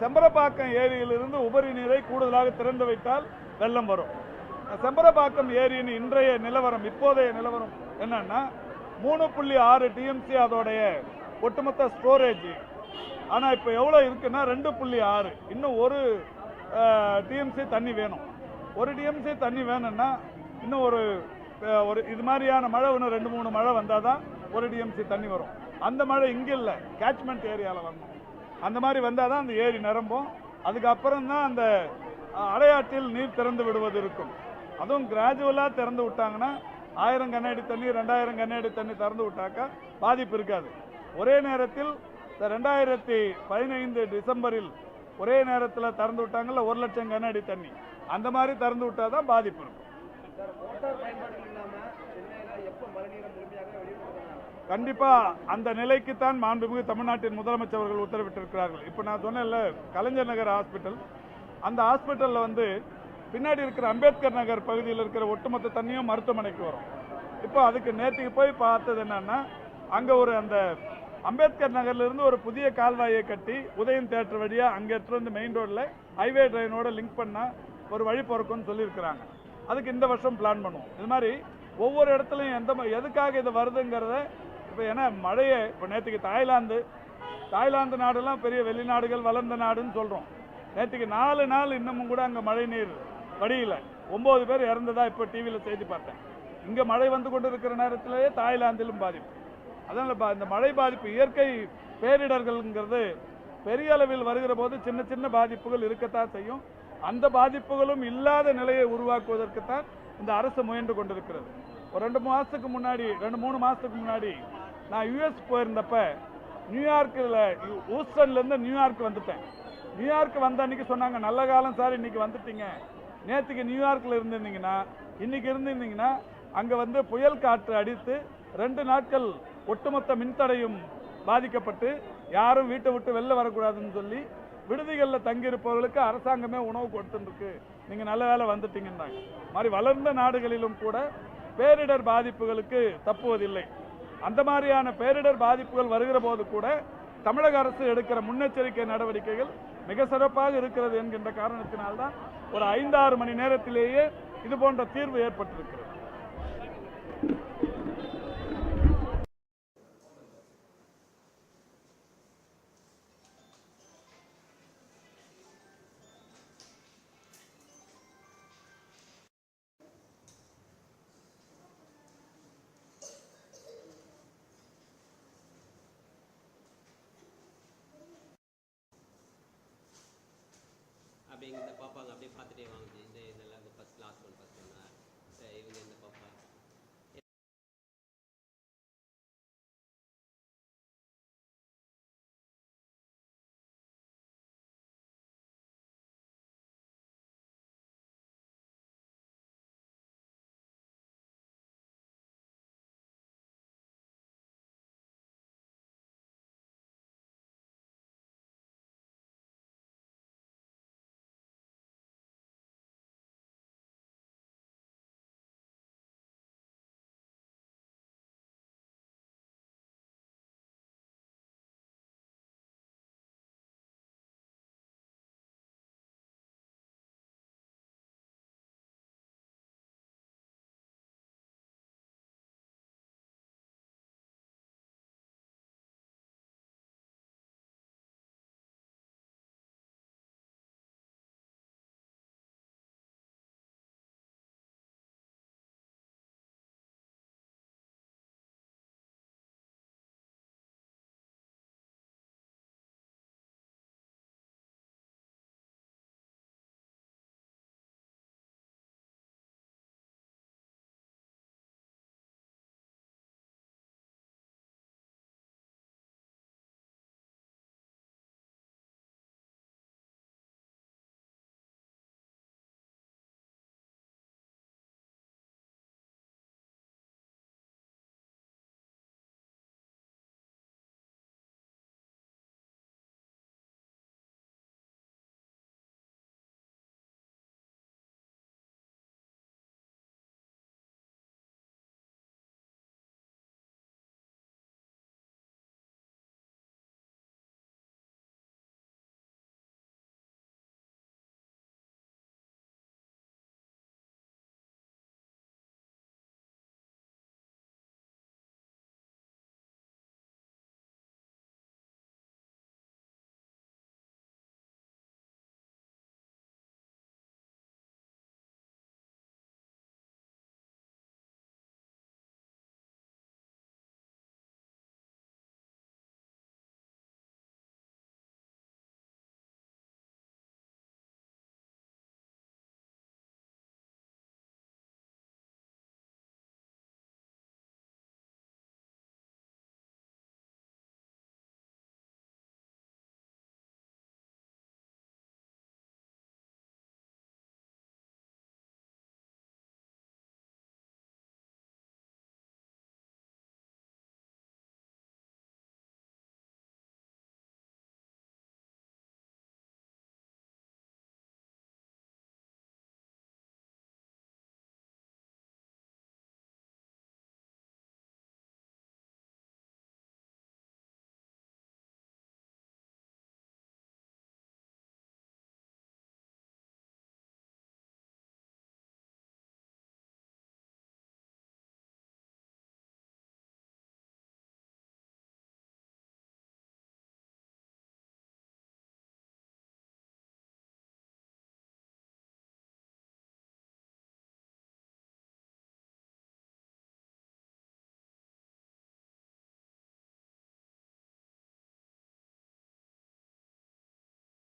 செம்பரப்பாக்கம் ஏரியிலிருந்து உபரி நீரை கூடுதலாக திறந்து வைத்தால் வெள்ளம் வரும். செம்பரப்பாக்கம் ஏரியின் இன்றைய நிலவரம் இப்போதைய நிலவரம் என்னன்னா மூணு புள்ளி ஆறு டிஎம்சி அதோடைய ஒட்டுமொத்த ஸ்டோரேஜ் ஆனால் இப்போ எவ்வளோ இருக்குன்னா ரெண்டு புள்ளி ஆறு. இன்னும் ஒரு டிஎம்சி தண்ணி வேணும். ஒரு டிஎம்சி தண்ணி வேணும்னா இன்னும் ஒரு ஒரு இது மாதிரியான மழை இன்னும் ரெண்டு மூணு மழை வந்தால் தான் ஒரு டிஎம்சி தண்ணி வரும். அந்த மழை இங்கே இல்லை கேட்ச்மெண்ட் ஏரியாவில் வரணும். அந்த மாதிரி வந்தால் தான் அந்த ஏரி நிரம்பும். அதுக்கப்புறம் தான் அந்த அடையாற்றில் நீர் திறந்து விடுவது இருக்கும். அதுவும் கிராஜுவலாக திறந்து விட்டாங்கன்னா ஆயிரம் கண்ணாடி தண்ணி ரெண்டாயிரம் கண்ணாடி தண்ணி திறந்து விட்டாக்கா பாதிப்பு இருக்காது. ஒரே நேரத்தில் இந்த ரெண்டாயிரத்தி பதினைந்து டிசம்பரில் ஒரே நேரத்தில் திறந்து விட்டாங்கல்ல ஒரு லட்சம் கண்ணாடி தண்ணி. அந்த மாதிரி திறந்து விட்டால் தான் பாதிப்பு இருக்கும். கண்டிப்பாக அந்த நிலைக்குத்தான் மாண்புமிகு தமிழ்நாட்டின் முதலமைச்சர் அவர்கள் உத்தரவிட்டிருக்கிறார்கள். இப்போ நான் சொன்னேன்ல கலைஞர் நகர் ஹாஸ்பிட்டல் அந்த ஹாஸ்பிட்டலில் வந்து பின்னாடி இருக்கிற அம்பேத்கர் நகர் பகுதியில் இருக்கிற ஒட்டுமொத்த தண்ணியும் மருத்துவமனைக்கு வரும். இப்போ அதுக்கு நேற்றுக்கு போய் பார்த்தது என்னன்னா அங்கே ஒரு அந்த அம்பேத்கர் நகர்லேருந்து ஒரு புதிய கால்வாயை கட்டி உதயம் தேட்டர் வழியாக அங்கே எடுத்துட்டு வந்து மெயின் ரோட்டில் ஹைவே ட்ரெயினோட லிங்க் பண்ணால் ஒரு வழி பிறக்கும்னு சொல்லியிருக்கிறாங்க. அதுக்கு இந்த வருஷம் பிளான் பண்ணுவோம். இது மாதிரி ஒவ்வொரு இடத்துலையும் எந்த எதுக்காக இது வருதுங்கிறத இப்போ ஏன்னா மழையை இப்போ நேற்றுக்கு தாய்லாந்து தாய்லாந்து நாடெல்லாம் பெரிய வெளிநாடுகள் வளர்ந்த நாடுன்னு சொல்கிறோம் நேற்றுக்கு நாலு நாள் இன்னமும் கூட அங்கே மழை நீர் வடியில். ஒம்பது பேர் இறந்ததா இப்போ டிவியில் செய்தி பார்த்தேன். இங்கே மழை வந்து கொண்டு இருக்கிற நேரத்திலேயே தாய்லாந்திலும் பாதிப்பு. அதனால் பா- இந்த மழை பாதிப்பு இயற்கை பேரிடர்கள்ங்கிறது பெரிய அளவில் வருகிற போது சின்ன சின்ன பாதிப்புகள் இருக்கத்தான் செய்யும். அந்த பாதிப்புகளும் இல்லாத நிலையை உருவாக்குவதற்குத்தான் இந்த அரசு முயன்று கொண்டிருக்கிறது. ஒரு ரெண்டு மாதத்துக்கு முன்னாடி ரெண்டு மூணு மாதத்துக்கு முன்னாடி நான் யுஎஸ் போயிருந்தப்ப நியூயார்க்கில் ஹூஸ்டன்லேருந்து நியூயார்க் வந்துட்டேன். நியூயார்க் வந்த அன்னைக்கு சொன்னாங்க நல்ல காலம் சார் இன்றைக்கி வந்துட்டீங்க. நேற்றுக்கு நியூயார்க்கில் இருந்திருந்தீங்கன்னா இன்னைக்கு இருந்திருந்தீங்கன்னா அங்கே வந்து புயல் காற்று அடித்து ரெண்டு நாட்கள் ஒட்டுமொத்த மின்தடையும் பாதிக்கப்பட்டு யாரும் வீட்டை விட்டு வெளில வரக்கூடாதுன்னு சொல்லி விடுதிகளில் தங்கியிருப்பவர்களுக்கு அரசாங்கமே உணவு கொடுத்துருக்கு நீங்கள் நல்ல வேலை வந்துட்டீங்கன்னாங்க. மாதிரி வளர்ந்த நாடுகளிலும் கூட பேரிடர் பாதிப்புகளுக்கு தப்புவதில்லை. அந்த மாதிரியான பேரிடர் பாதிப்புகள் வருகிற போது கூட தமிழக அரசு எடுக்கிற முன்னெச்சரிக்கை நடவடிக்கைகள் மிக சிறப்பாக இருக்கிறது என்கின்ற காரணத்தினால்தான் ஒரு ஐந்தாறு மணி நேரத்திலேயே இது போன்ற தீர்வு ஏற்பட்டிருக்கிறது. அப்படியே இந்த பார்ப்பாங்க அப்படியே பார்த்துட்டே வாங்க. இந்த இதெல்லாம் இந்த ஃபஸ்ட் லாஸ்ட் ஒன் ஃபஸ்ட் ஒன்று இவங்க இந்த